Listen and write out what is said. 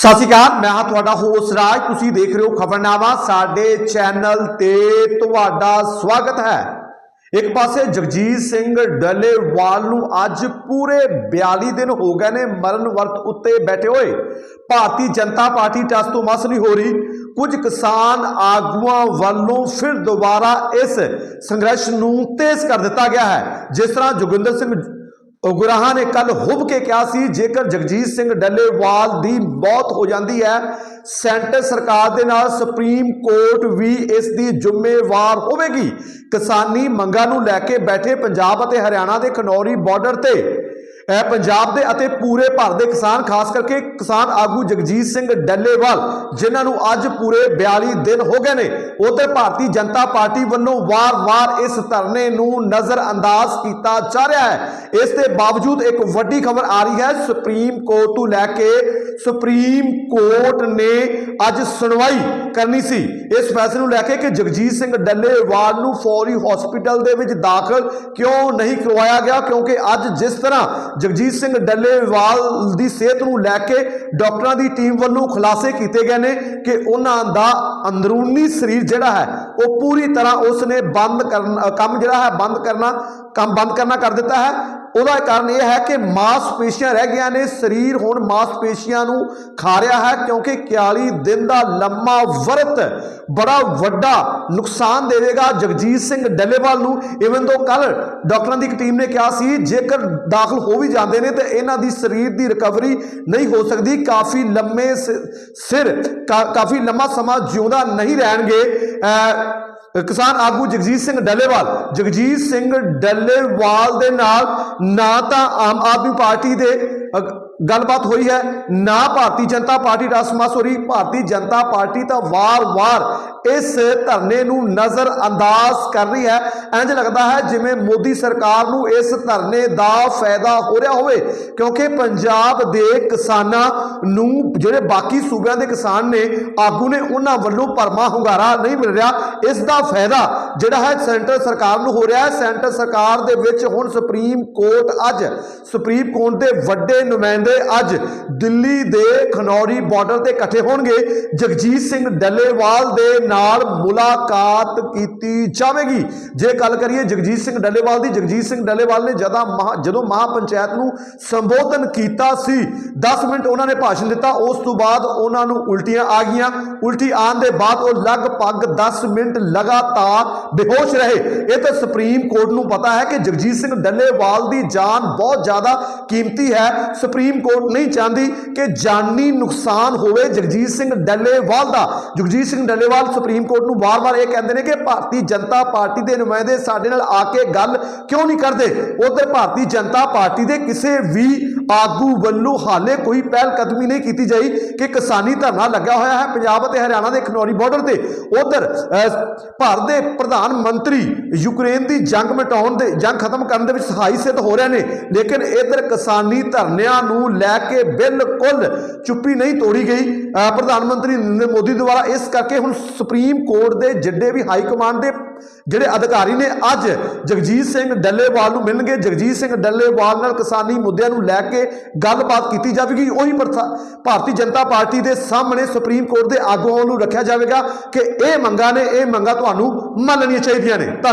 ਸਤਿ ਸ਼੍ਰੀ ਅਕਾਲ, ਮੈਂ ਹਾਂ ਤੁਹਾਡਾ ਹੋਸਟ ਰਾਜ। ਤੁਸੀਂ ਦੇਖ ਰਹੇ ਹੋ ਖਬਰਨਾਮਾ। ਸਾਡੇ ਚੈਨਲ ਤੇ ਤੁਹਾਡਾ ਸਵਾਗਤ ਹੈ। ਇੱਕ ਪਾਸੇ ਜਗਜੀਤ ਸਿੰਘ ਡੱਲੇਵਾਲ ਨੂੰ ਅੱਜ ਪੂਰੇ 42 ਦਿਨ ਹੋ ਗਏ ਨੇ ਮਰਨ ਵਰਤ ਉੱਤੇ ਬੈਠੇ ਹੋਏ। ਭਾਰਤੀ ਜਨਤਾ ਪਾਰਟੀ ਟਸ ਤੋਂ ਮਸ ਨਹੀਂ ਹੋ ਰਹੀ। ਕੁਝ ਕਿਸਾਨ ਆਗੂਆਂ ਵੱਲੋਂ ਫਿਰ ਦੁਬਾਰਾ ਇਸ ਸੰਘਰਸ਼ ਨੂੰ ਤੇਜ਼ ਕਰ ਦਿੱਤਾ ਗਿਆ ਹੈ। ਜਿਸ ਤਰ੍ਹਾਂ ਜੋਗਿੰਦਰ ਸਿੰਘ ਉਗਰਾਹਾਂ ਨੇ ਕੱਲ ਹੁਬ ਕੇ ਕਿਹਾ ਸੀ, ਜੇਕਰ ਜਗਜੀਤ ਸਿੰਘ ਡੱਲੇਵਾਲ ਦੀ ਮੌਤ ਹੋ ਜਾਂਦੀ ਹੈ, ਸੈਂਟਰ ਸਰਕਾਰ ਦੇ ਨਾਲ ਸੁਪਰੀਮ ਕੋਰਟ ਵੀ ਇਸ ਦੀ ਜ਼ਿੰਮੇਵਾਰ ਹੋਵੇਗੀ। ਕਿਸਾਨੀ ਮੰਗਾਂ ਨੂੰ ਲੈ ਕੇ ਬੈਠੇ ਪੰਜਾਬ ਅਤੇ ਹਰਿਆਣਾ ਦੇ ਖਨੌਰੀ ਬਾਰਡਰ ਤੇ ਇਹ ਪੰਜਾਬ ਦੇ ਅਤੇ ਪੂਰੇ ਭਾਰਤ ਦੇ ਕਿਸਾਨ, ਖਾਸ ਕਰਕੇ ਕਿਸਾਨ ਆਗੂ ਜਗਜੀਤ ਸਿੰਘ ਡੱਲੇਵਾਲ, ਜਿਨ੍ਹਾਂ ਨੂੰ ਅੱਜ ਪੂਰੇ 42 ਦਿਨ ਹੋ ਗਏ ਨੇ। ਉਧਰ ਭਾਰਤੀ ਜਨਤਾ ਪਾਰਟੀ ਵੱਲੋਂ ਵਾਰ-ਵਾਰ ਇਸ ਧਰਨੇ ਨੂੰ ਨਜ਼ਰਅੰਦਾਜ਼ ਕੀਤਾ ਜਾ ਰਿਹਾ ਹੈ। ਇਸ ਦੇ ਬਾਵਜੂਦ ਇੱਕ ਵੱਡੀ ਖਬਰ ਆ ਰਹੀ ਹੈ, ਸੁਪਰੀਮ ਕੋਰਟ ਤੋਂ ਲੈ ਕੇ ਸੁਪਰੀਮ ਕੋਰਟ ਨੇ ਅੱਜ ਸੁਣਵਾਈ ਕਰਨੀ ਸੀ। ਇਸ ਫੈਸਲੇ ਨੂੰ ਲੈ ਕੇ ਕਿ ਜਗਜੀਤ ਸਿੰਘ ਡੱਲੇਵਾਲ ਨੂੰ ਫੌਰੀ ਹਸਪੀਟਲ ਦੇ ਵਿੱਚ ਦਾਖਲ ਕਿਉਂ ਨਹੀਂ ਕਰਵਾਇਆ ਗਿਆ, ਕਿਉਂਕਿ ਅੱਜ ਜਿਸ ਤਰ੍ਹਾਂ ਜਗਜੀਤ ਸਿੰਘ ਡੱਲੇਵਾਲ ਦੀ ਸਿਹਤ ਨੂੰ ਲੈ ਕੇ ਡਾਕਟਰਾਂ ਦੀ ਟੀਮ ਵੱਲੋਂ ਖੁਲਾਸੇ ਕੀਤੇ ਗਏ ਨੇ ਕਿ ਉਹਨਾਂ ਦਾ ਅੰਦਰੂਨੀ ਸਰੀਰ ਜਿਹੜਾ ਹੈ, ਉਹ ਪੂਰੀ ਤਰ੍ਹਾਂ ਉਸ ਨੇ ਬੰਦ ਕਰਨ ਕੰਮ ਜਿਹੜਾ ਹੈ, ਬੰਦ ਕਰਨਾ, ਕੰਮ ਬੰਦ ਕਰਨਾ ਕਰ ਦਿੱਤਾ ਹੈ। ਉਹਦਾ ਕਾਰਨ ਇਹ ਹੈ ਕਿ ਮਾਸਪੇਸ਼ੀਆਂ ਰਹਿ ਗਈਆਂ ਨੇ, ਸਰੀਰ ਹੁਣ ਮਾਸਪੇਸ਼ੀਆਂ ਨੂੰ ਖਾ ਰਿਹਾ ਹੈ ਕਿਉਂਕਿ 41 ਦਿਨ ਦਾ ਲੰਮਾ ਵਰਤ ਬੜਾ ਵੱਡਾ ਨੁਕਸਾਨ ਦੇਵੇਗਾ ਜਗਜੀਤ ਸਿੰਘ ਡੱਲੇਵਾਲ ਨੂੰ। ਇਵਨ ਤੋਂ ਕੱਲ ਡਾਕਟਰਾਂ ਦੀ ਇੱਕ ਟੀਮ ਨੇ ਕਿਹਾ ਸੀ, ਜੇਕਰ ਦਾਖਲ ਹੋ ਵੀ ਜਾਂਦੇ ਨੇ ਤੇ ਇਹਨਾਂ ਦੀ ਸਰੀਰ ਦੀ ਰਿਕਵਰੀ ਨਹੀਂ ਹੋ ਸਕਦੀ, ਕਾਫੀ ਲੰਮੇ ਸ- ਸਿਰ, ਕਾ- ਕਾਫੀ ਲੰਮਾ ਸਮਾਂ ਜਿਉਂਦਾ ਨਹੀਂ ਰਹਿਣਗੇ। ਅਹ ਕਿਸਾਨ ਆਗੂ ਜਗਜੀਤ ਸਿੰਘ ਡੱਲੇਵਾਲ। ਜਗਜੀਤ ਸਿੰਘ ਡੱਲੇਵਾਲ ਦੇ ਨਾਲ ਨਾ ਤਾਂ ਆਮ ਆਦਮੀ ਪਾਰਟੀ ਦੇ ਗੱਲਬਾਤ ਹੋਈ ਹੈ। ਨਾ ਭਾਰਤੀ ਜਨਤਾ ਪਾਰਟੀ ਰਸਮਸ ਹੋ ਰਹੀ ਭਾਰਤੀ ਜਨਤਾ ਪਾਰਟੀ ਤਾਂ ਵਾਰ-ਵਾਰ ਇਸ ਧਰਨੇ ਨੂੰ ਨਜ਼ਰ ਅੰਦਾਜ਼ ਕਰ ਰਹੀ ਹੈ। ਇੰਜ ਲੱਗਦਾ ਹੈ ਜਿਵੇਂ ਮੋਦੀ ਸਰਕਾਰ ਨੂੰ ਇਸ ਧਰਨੇ ਦਾ ਫਾਇਦਾ ਹੋ ਰਿਹਾ ਹੋਵੇ, ਕਿਉਂਕਿ ਪੰਜਾਬ ਦੇ ਕਿਸਾਨਾਂ ਨੂੰ, ਜਿਹੜੇ ਬਾਕੀ ਸੂਬਿਆਂ ਦੇ ਕਿਸਾਨ ਨੇ, ਆਗੂ ਨੇ ਉਹਨਾਂ ਵੱਲੋਂ ਪਰਮਾ ਹੁੰਗਾਰਾ ਨਹੀਂ ਮਿਲ ਰਿਹਾ। ਇਸ ਦਾ ਫਾਇਦਾ ਜਿਹੜਾ ਹੈ ਸੈਂਟਰ ਸਰਕਾਰ ਨੂੰ ਹੋ ਰਿਹਾ ਹੈ। ਸੈਂਟਰ ਸਰਕਾਰ ਦੇ ਵਿੱਚ ਹੁਣ ਸੁਪਰੀਮ ਕੋਰਟ ਅੱਜ, ਸੁਪਰੀਮ ਕੋਰਟ ਦੇ ਵੱਡੇ ਨੁਮਾਇੰਦੇ ਅੱਜ ਦਿੱਲੀ ਦੇ ਖਨੌਰੀ ਬਾਰਡਰ ਤੇ ਇਕੱਠੇ ਹੋਣਗੇ। ਜਗਜੀਤ ਸਿੰਘ ਡੱਲੇਵਾਲ ਦੇ ਨਾਲ ਮੁਲਾਕਾਤ ਕੀਤੀ ਜਾਵੇਗੀ। ਜੇ ਗੱਲ ਕਰੀਏ ਜਗਜੀਤ ਸਿੰਘ ਡੱਲੇਵਾਲ ਦੀ, ਜਗਜੀਤ ਸਿੰਘ ਡੱਲੇਵਾਲ ਨੇ ਜਦਾਂ ਜਦੋਂ ਮਹਾ ਪੰਚਾਇਤ ਨੂੰ ਸੰਬੋਧਨ ਕੀਤਾ ਸੀ 10 ਮਿੰਟ ਉਹਨਾਂ ਨੇ ਭਾਸ਼ਣ ਦਿੱਤਾ, ਉਸ ਤੋਂ ਬਾਅਦ ਉਹਨਾਂ ਨੂੰ ਉਲਟੀਆਂ ਆ ਗਈਆਂ। ਉਲਟੀ ਆਉਣ ਦੇ ਬਾਅਦ ਉਹ ਲਗਭਗ 10 ਮਿੰਟ ਲਗਾਤਾਰ ਬੇਹੋਸ਼ ਰਹੇ। ਇਹ ਤਾਂ ਸੁਪਰੀਮ ਕੋਰਟ ਨੂੰ ਪਤਾ ਹੈ ਕਿ ਜਗਜੀਤ ਸਿੰਘ ਡੱਲੇਵਾਲ ਦੀ ਜਾਨ ਬਹੁਤ ਜ਼ਿਆਦਾ ਕੀਮਤੀ ਹੈ। ਸੁਪਰੀਮ ਕੋਰਟ ਨਹੀਂ ਚਾਹੁੰਦੀ ਕਿ ਜਾਨੀ ਨੁਕਸਾਨ ਹੋਵੇ ਜਗਜੀਤ ਸਿੰਘ ਡੱਲੇਵਾਲ ਦਾ। ਜਗਜੀਤ ਸਿੰਘ ਡੱਲੇਵਾਲ ਸੁਪਰੀਮ ਕੋਰਟ ਨੂੰ ਵਾਰ-ਵਾਰ ਇਹ ਕਹਿੰਦੇ ਨੇ ਕਿ ਭਾਰਤੀ ਜਨਤਾ ਪਾਰਟੀ ਦੇ ਨੁਮਾਇੰਦੇ ਸਾਡੇ ਨਾਲ ਆ ਕੇ ਗੱਲ ਕਿਉਂ ਨਹੀਂ ਕਰਦੇ? ਉਧਰ ਭਾਰਤੀ ਜਨਤਾ ਪਾਰਟੀ ਦੇ ਕਿਸੇ ਵੀ ਆਗੂ ਵੱਲੋਂ ਹਾਲੇ ਕੋਈ ਪਹਿਲ ਕਦਮੀ ਨਹੀਂ ਕੀਤੀ ਜਾਈ ਕਿ ਕਿਸਾਨੀ ਧਰਨਾ ਲੱਗਾ ਹੋਇਆ ਹੈ। ਪੰਜਾਬ ਅਤੇ ਹਰਿਆਣਾ ਦੇ ਖਨੌਰੀ ਬਾਰਡਰ ਤੇ ਉਧਰ ਭਾਰਤ ਦੇ ਪ੍ਰਧਾਨ ਮੰਤਰੀ ਯੂਕਰੇਨ ਦੀ ਜੰਗ ਮਿਟਾਉਣ ਦੇ, ਜੰਗ ਖਤਮ ਕਰਨ ਦੇ ਵਿੱਚ ਸਹਾਈ ਸਿੱਧ ਹੋ ਰਹੇ ਨੇ, ਲੇਕਿਨ ਇਧਰ ਕਿਸਾਨੀ ਧਰਨਿਆਂ ਨੂੰ ਲੈ ਕੇ ਬਿਲਕੁਲ ਚੁੱਪੀ ਨਹੀਂ ਤੋੜੀ ਗਈ। ਪ੍ਰਧਾਨ ਮੰਤਰੀ ਨਰਿੰਦਰ ਮੋਦੀ ਦੁਆਰਾ ਇਸ ਕਰਕੇ ਹੁਣ ਸੁਪਰੀਮ ਕੋਰਟ ਦੇ ਜਿੱਡੇ ਵੀ ਹਾਈ ਕਮਾਂਡ ਦੇ ਜਿਹੜੇ ਅਧਿਕਾਰੀ ਨੇ ਅੱਜ ਜਗਜੀਤ ਸਿੰਘ ਡੱਲੇਵਾਲ ਨੂੰ ਮਿਲਣਗੇ। ਜਗਜੀਤ ਸਿੰਘ ਡੱਲੇਵਾਲ ਨਾਲ ਕਿਸਾਨੀ ਮੁੱਦਿਆਂ ਨੂੰ ਲੈ ਕੇ ਗੱਲਬਾਤ ਕੀਤੀ ਜਾਵੇਗੀ। ਉਹੀ ਪ੍ਰਥਾ- ਭਾਰਤੀ ਜਨਤਾ ਪਾਰਟੀ ਦੇ ਸਾਹਮਣੇ ਸੁਪਰੀਮ ਕੋਰਟ ਦੇ ਆਗੂਆਂ ਨੂੰ ਰੱਖਿਆ ਜਾਵੇਗਾ ਕਿ ਇਹ ਮੰਗਾਂ ਨੇ, ਇਹ ਮੰਗਾਂ ਤੁਹਾਨੂੰ ਮੰਨਣੀਆਂ ਚਾਹੀਦੀਆਂ ਨੇ। ਧੰਨਵਾਦ।